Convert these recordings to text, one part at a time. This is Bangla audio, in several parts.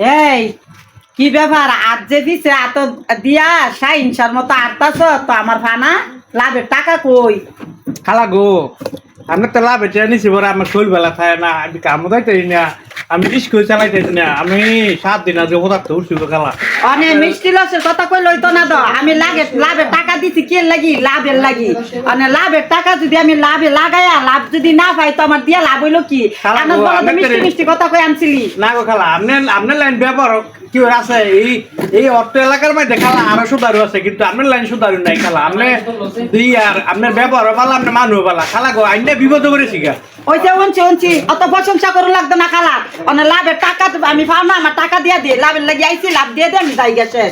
এই, কি ব্যাপার? আজ যে দিছে, এত দিয়া সাইনসার মতো আটতাছ তো আমার ফানা? লাভের টাকা কই? খালা গো, আমি তো লাভ এটা নিছি বড় আমার শরীর বেলা থাকে না, আমি কামও তাই না। আমি স্কুল চালাইতেছি না আমি সাত দিন আগে হঠাৎ উঠছি গো খালা অনে মিষ্টি লসের কথা কই লইতো না তো আমি লাগে লাভের টাকা দিছি কে লাগি? লাভের লাগি। অনে লাভের টাকা যদি আমি লাভে লাগাইয়া লাভ যদি না পাই তো আমার দিয়া লাভ হইল কি? তো মিষ্টি তো- মিষ্টি কথা কই আনছিলি? না গো খেলা আপনি আপনার লাইন ব্যবহার কি আছে? এই এই অর্থ এলাকার মধ্যে খালা আরও সুদারু আছে কিন্তু আপনার লাইন সুদারু নাই খালা। আপনি দিই আর আপনার ব্যবহার পালা আপনার মানুষ পালা। খালা গো আইনে বিপদ করেছি গা। ওই যে উনছি উনছি অত প্রশংসা করু লাগতো না খালা। অনে লাভের টাকা তো আমি পাও না আমার টাকা দিয়া দিয়ে লাভের লাগি আইছি লাভ দিয়ে দে আমি যাই গেছে।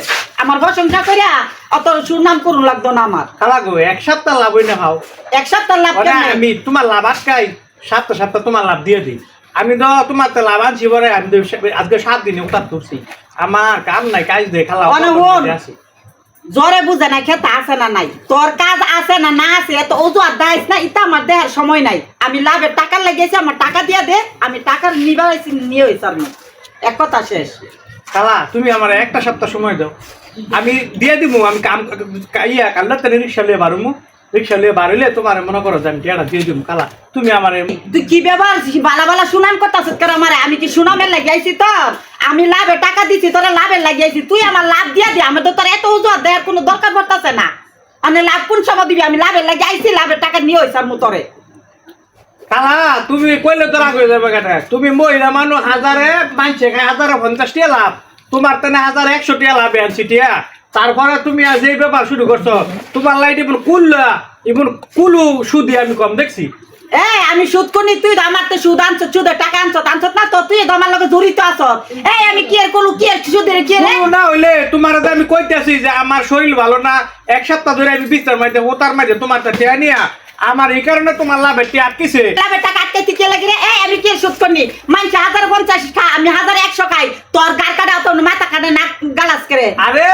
আমার প্রশংসা করিয়া অত সুনাম করু লাগতো না আমার। খালা গো এক সপ্তাহ লাভ হই না খাও এক সপ্তাহ লাভ আমি তোমার লাভ আটকাই সপ্তাহ সপ্তাহ তোমার লাভ দিয়ে দিই। আমি তো তোমার তো লাভ আনছি বলে আমি তো আজকে সাত দিনে উতার তুলছি আমার কাম নাই কাজ দিয়ে খালা। জ্বরে বুঝে না খেতে আছে না নাই? তোর কাজ আছে না না আছে এত অজুহাত দাইস না ইতা আমার দেহার সময় নাই। আমি লাভের টাকা লাগিয়েছি আমার টাকা দিয়া দে আমি টাকা নিবাইছি নিয়ে হয়েছি আমি। এক কথা শেষ। খালা তুমি আমার একটা সপ্তাহ সময় দাও। আমি দিয়ে দিব আমি কাম ইয়া কাল্লা তাহলে রিক্সা লিয়ে বারুমু রিক্সা লিয়ে বাড়িলে তোমার মনে করো যে আমি টিয়াটা দিয়ে দিব খালা। তুমি আমার তুই কি ব্যবহার বালা বালা সুনাম কেন আমার? আমি কি সুনামের লাগিয়েছি তোর? আমি লাভের টাকা দিছি, তোরা লাভের লাগিয়েছি। তুই আমার লাভ দিয়া দে আমি তো তোর এত অজুহাত দেওয়ার কোনো দরকার পড়তেছে না। আমি লাভ কোন সময় দিবি? আমি লাভের লাগে, আইছি লাভের টাকা নিয়ে হয়েছে আমি তোরে। খালা তুমি কইলে তো রাগ হয়ে যাবে কেটে। তুমি মহিলা মানুষ, হাজারে মানছে হাজারে পঞ্চাশ টিয়া লাভ। তোমার তেনে হাজার একশো টিয়া লাভ আনছি, টিয়া। তারপরে তুমি আজ এই ব্যাপার শুরু করছ। তোমার লাইট ইবন কুল্লা, ইবন কুলু সুদি আমি কম দেখছি। এই আমি সুদ করি তুই আমার তো সুদ আনছ সুদ টাকা আনছ আনছ না তো তুই আমার লগে জড়িত আছ। এই আমি কি আর করলু কি আর সুদের কি রে? না হইলে তোমার তো আমি কইতাছি যে আমার শরীর ভালো না এক সপ্তাহ ধরে আমি বিস্তার মাইতে ওতার মাইতে তোমার তো টিয়া নিয়া আমার এই কারণে তোমার লাভের টিয়া আটকিছে। লাভের টাকা আটকাইতে কে লাগে রে? এই আমি কি আর সুদ করি মানছে হাজার পঞ্চাশ খা আমি হাজার একশো খাই। তোর গার কাটা তো মাথা কাটে নাক গালাস করে। আরে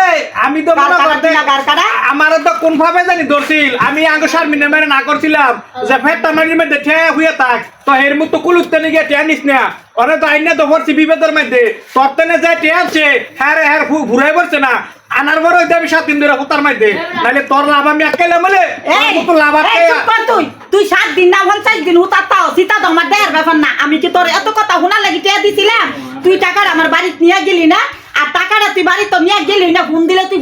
আমি তো মনে করতে দিলা, কার কাটা? আমার তো কোন ভাবে জানি ধরছিল? আমি আঙ্গ শারমিনে মেরে না করছিলাম। যে ফেটটা মারির মধ্যে ঠে হইয়া থাক। তো এর মতো কুলুতে নিয়ে ঠে নিস না। অনে তো আইনে তো ভরছি বিপদের মধ্যে। তোর তেনে যে ঠে আছে হ্যাঁ রে হ্যাঁ ঘুরাই পড়ছে না। আনার বড় হইতে আমি সাত দিন ধরে হতার মধ্যে। নাহলে তোর লাভ আমি আটকাইলাম বলে লাভ কর তুই। তুই সাত দিন না পঞ্চাশ দিন উতার তাও সীতা তো আমার দেহের ব্যাপার না আমি কি তোর এত কথা শোনা লাগি টিয়া দিছিলাম তুই টাকাটা আমার বাড়িতে নিয়ে গেলি না আর টাকাটা তুই বাড়ি তো নিয়ে গেলি না ফোন দিলে তুই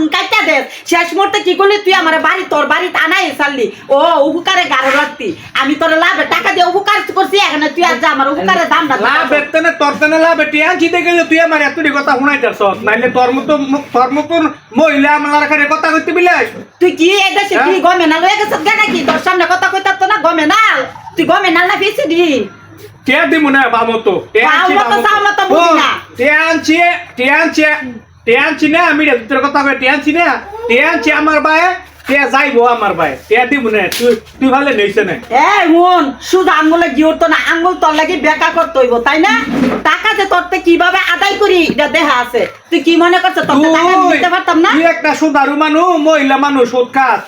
ফোনও ধরস আর ফোন কাটটা দে। শেষ মুহূর্তে কি করলি তুই আমার বাড়ি তোর বাড়িতে আনাই সারলি ও উপকারে গারো রাখতি আমি তোর লাভে টাকা দিয়ে উপকার করছি এখানে তুই আর যা আমার উপকারের দাম না লাভ এতনে তোর তেনে লাভ। এটি আনছি দেখে তুই আমার এতটি কথা শুনাইতেছ। নাইলে তোর মতো তোর মতন মহিলা আমার কাছে কথা কইতে বিলাস তুই কি এই দেশে হ্যাঁ? কি গমে না লয়ে গেছিস কেন কি তোর সামনে কথা কইতার তো না গমে না তুই গমে না না ফেসে দি। টিয়া দিমু না বামতো। বামতো, সামতো বুঝি না। টিয়ানছি টিয়ানছি টিয়ানছি না আমি তোর কথা কই টিয়ানছি না? টিয়ানছি আমার বায়ে টিয়া যাইবো আমার বায়ে। টিয়া দিমু না তুই তুই ভালো নেইছে না। এই হুন শুধু আঙ্গুলে গিয়ে উঠতো না আঙ্গুল তোর লাগি বেকা করতে হইব তাই না? টাকা যে তোর থেকে কীভাবে আদায় করি এটা দেখা আছে। তুই কি মনে করছ তোর টাকা দিতে পারতাম না? তুই একটা সুদারু মানুষ মহিলা মানুষ সুদ খাস।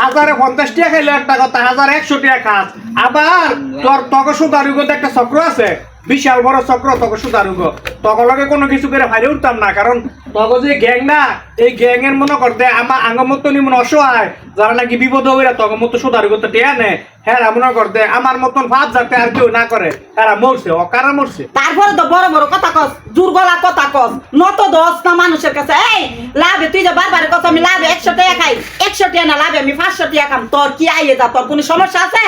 হাজারে পঞ্চাশ টাকা খাইলে একটা কথা হাজার একশো টাকা খাস। আবার তোর তক সুদারুগত একটা চক্র আছে। বিশাল বড় চক্র তক সুদারুগ। তক লগে কোনো কিছু করে ফাইরে উঠতাম না, কারণ তক যে গ্যাং না, এই গ্যাং এর মনে করতে আমার আঙ্গ মতো নিমন অসহায়, যারা নাকি বিপদ হইরা তক মতো সুদারুগত টিয়া নে হ্যাঁ মনে করতে আমার মতন ভাব যাতে আর কেউ না করে এরা মরছে, অকারা মরছে। তারপরে তো বড় বড় কথা কস দুর্গলা কথা কস, নত দশ না মানুষের কাছে। এই, লাভে, তুই যে বারবার কস, আমি লাভে একশো টাকা খাই, একশো টাকা না, লাভে আমি পাঁচশো টাকা খাম, তোর কি আইয়ে যা, তোর কোনো সমস্যা আছে?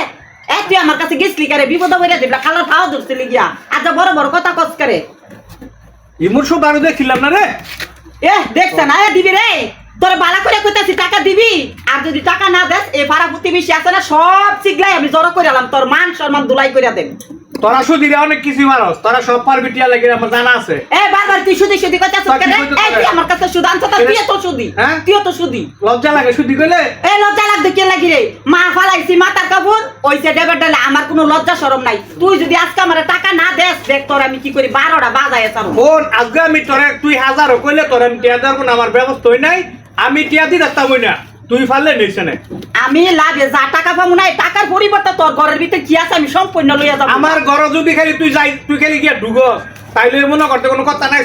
এ তুই আমার কাছে গেছলি করে? বিপদ হইয়া দিবলা খালার খাওয়া ধরছিলি গিয়া। যা বড় বড় কথা কস করে। ইমুর সুদারু দেখিলাম না রে? এ দেখছে না? এ দিবি রে? তোর বালা করে কইতাছি টাকা দিবি? আর যদি টাকা না দেস এই পাড়া প্রতিবেশী আছে না সব চিগলাই আমি জড়ো করে আলাম তোর মান সম্মান দুলাই করে দেন তোরা সুদিরে অনেক কিছু মানুষ তোরা সব পারবি টিয়া লাগে আমার জানা আছে। এ বারবার তুই সুদি সুদি কইতাছ তা কি কেন এই? তুই আমার কাছে তুই তো সুদি হ্যাঁ? তুই তো সুদি লজ্জা লাগে সুদি কইলে? এই লজ্জা লাগবে কে লাগি রে? মা ফালাইছি মাথার কাপড় ওইসে ডেবে ডালে আমার কোনো লজ্জা শরম নাই। তুই যদি আজকে আমার টাকা না দেস দেখ তোর আমি কি করি বারোটা বাজায় বোন আজকে আমি তোরে তুই হাজারও কইলে তোর আমি টিয়া আমার ব্যবস্থা হই নাই। আমি টিয়া দি রাখতাম না। তুই ফাললে নিছে না আমি লাভে যা টাকা পাবো না টাকার পরিবর্তে তোর ঘরের ভিতরে কি আছে আমি সম্পূর্ণ লইয়া যাব। আমার ঘর যদি খালি তুই যাই তুই খালি গিয়া ঢুকস তাইলে মনে করতে কোনো কথা নাই